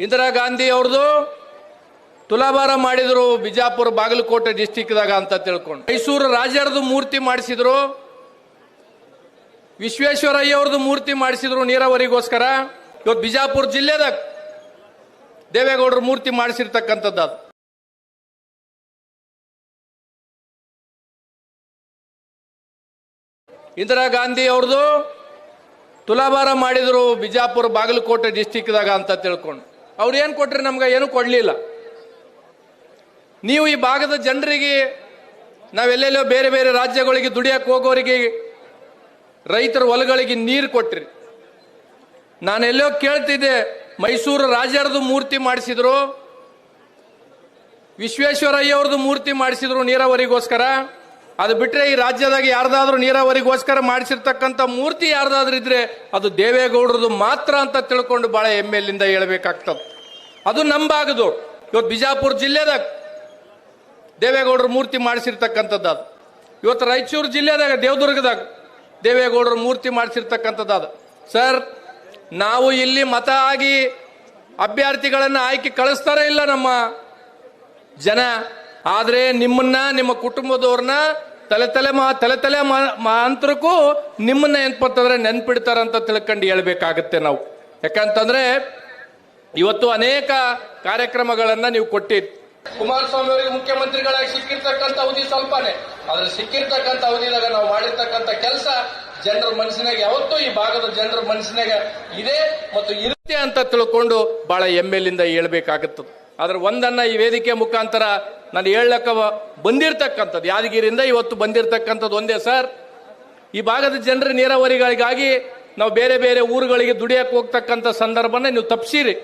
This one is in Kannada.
ಇಂದಿರಾ ಗಾಂಧಿ ಅವ್ರದ್ದು ತುಲಾಭಾರ ಮಾಡಿದ್ರು ಬಿಜಾಪುರ ಬಾಗಲಕೋಟೆ ಡಿಸ್ಟಿಕ್ದಾಗ ಅಂತ ತಿಳ್ಕೊಂಡು. ಮೈಸೂರು ರಾಜರದು ಮೂರ್ತಿ ಮಾಡಿಸಿದ್ರು. ವಿಶ್ವೇಶ್ವರಯ್ಯ ಅವ್ರದ್ದು ಮೂರ್ತಿ ಮಾಡಿಸಿದ್ರು ನೀರಾವರಿಗೋಸ್ಕರ. ಇವತ್ತು ಬಿಜಾಪುರ ಜಿಲ್ಲೆದಾಗ ದೇವೇಗೌಡರ ಮೂರ್ತಿ ಮಾಡಿಸಿರ್ತಕ್ಕಂಥದ್ದು ಅದು. ಇಂದಿರಾ ಗಾಂಧಿ ಅವ್ರದ್ದು ತುಲಾಭಾರ ಮಾಡಿದ್ರು ಬಿಜಾಪುರ ಬಾಗಲಕೋಟೆ ಡಿಸ್ಟಿಕ್ದಾಗ ಅಂತ ತಿಳ್ಕೊಂಡು. ಅವ್ರು ಏನು ಕೊಟ್ರಿ ನಮ್ಗೆ ಏನು ಕೊಡಲಿಲ್ಲ. ನೀವು ಈ ಭಾಗದ ಜನರಿಗೆ ನಾವೆಲ್ಲೆಲ್ಲೋ ಬೇರೆ ಬೇರೆ ರಾಜ್ಯಗಳಿಗೆ ದುಡಿಯಕ್ಕೆ ಹೋಗೋರಿಗೆ, ರೈತರ ಹೊಲಗಳಿಗೆ ನೀರು ಕೊಟ್ರಿ. ನಾನೆಲ್ಲೋ ಕೇಳ್ತಿದ್ದೆ, ಮೈಸೂರು ರಾಜರದು ಮೂರ್ತಿ ಮಾಡಿಸಿದ್ರು. ವಿಶ್ವೇಶ್ವರಯ್ಯ ಅವ್ರದ್ದು ಮೂರ್ತಿ ಮಾಡಿಸಿದ್ರು ನೀರಾವರಿಗೋಸ್ಕರ. ಅದು ಬಿಟ್ಟರೆ ಈ ರಾಜ್ಯದಾಗ ಯಾರ್ದಾದ್ರೂ ನೀರಾವರಿಗೋಸ್ಕರ ಮಾಡಿಸಿರ್ತಕ್ಕಂಥ ಮೂರ್ತಿ ಯಾರ್ದಾದ್ರೂ ಇದ್ರೆ ಅದು ದೇವೇಗೌಡರದು ಮಾತ್ರ ಅಂತ ತಿಳ್ಕೊಂಡು ಬಹಳ ಹೆಮ್ಮೆಲಿಂದ ಹೇಳ್ಬೇಕಾಗ್ತದೆ. ಅದು ನಂಬಾಗದು. ಇವತ್ತು ಬಿಜಾಪುರ ಜಿಲ್ಲೆದಾಗ ದೇವೇಗೌಡರ ಮೂರ್ತಿ ಮಾಡಿಸಿರ್ತಕ್ಕಂಥದ್ದು ಅದು. ಇವತ್ತು ರಾಯಚೂರು ಜಿಲ್ಲೆದಾಗ, ದೇವದುರ್ಗದಾಗ ದೇವೇಗೌಡರ ಮೂರ್ತಿ ಮಾಡಿಸಿರ್ತಕ್ಕಂಥದ್ದು ಅದು ಸರ್, ನಾವು ಇಲ್ಲಿ ಮತ ಆಗಿ ಅಭ್ಯರ್ಥಿಗಳನ್ನು ಆಯ್ಕೆ ಕಳಿಸ್ತಾರ ಇಲ್ಲ ನಮ್ಮ ಜನ? ಆದರೆ ನಿಮ್ಮನ್ನ, ನಿಮ್ಮ ಕುಟುಂಬದವ್ರನ್ನ ತಲೆ ತಲೆ ಮಾ, ತಲೆ ತಲೆ ಮಾ- ಮಾಂತ್ರಕ್ಕೂ ನಿಮ್ಮನ್ನ ಏನ್ಪತ್ತಂದ್ರೆ ನೆನ್ಪಿಡ್ತಾರಂತ ತಿಳ್ಕೊಂಡು ಹೇಳ್ಬೇಕಾಗತ್ತೆ ನಾವು. ಯಾಕಂತಂದ್ರೆ ಇವತ್ತು ಅನೇಕ ಕಾರ್ಯಕ್ರಮಗಳನ್ನ ನೀವು ಕೊಟ್ಟಿದ್ದು ಕುಮಾರಸ್ವಾಮಿ ಅವರಿಗೆ ಮುಖ್ಯಮಂತ್ರಿಗಳಾಗಿ ಸಿಕ್ಕಿರ್ತಕ್ಕಂಥ ಅವಧಿ ಸ್ವಲ್ಪನೇ. ಆದ್ರೆ ಸಿಕ್ಕಿರ್ತಕ್ಕಂಥ ಅವಧಿದಾಗ ನಾವು ಮಾಡಿರ್ತಕ್ಕಂಥ ಕೆಲಸ ಜನರ ಮನಸ್ಸಿನಾಗ ಯಾವತ್ತೂ ಈ ಭಾಗದ ಜನರ ಮನಸ್ಸಿನಾಗ ಇದೆ ಮತ್ತು ಇರುತ್ತೆ ಅಂತ ತಿಳ್ಕೊಂಡು ಬಹಳ ಹೆಮ್ಮೆಲಿಂದ ಹೇಳ್ಬೇಕಾಗುತ್ತದೆ. ಆದ್ರೆ ಒಂದನ್ನ ಈ ವೇದಿಕೆ ಮುಖಾಂತರ ನಾನು ಹೇಳಕ್ಕ ಬಂದಿರತಕ್ಕಂಥದ್ದು ಯಾದಗಿರಿಯಿಂದ ಇವತ್ತು ಬಂದಿರತಕ್ಕಂಥದ್ದು ಒಂದೇ ಸರ್. ಈ ಭಾಗದ ಜನರ ನೀರಾವರಿಗಳಿಗಾಗಿ ನಾವು ಬೇರೆ ಬೇರೆ ಊರುಗಳಿಗೆ ದುಡಿಯಕ್ಕೆ ಹೋಗ್ತಕ್ಕಂಥ ಸಂದರ್ಭನ ನೀವು ತಪ್ಪಿಸಿರಿ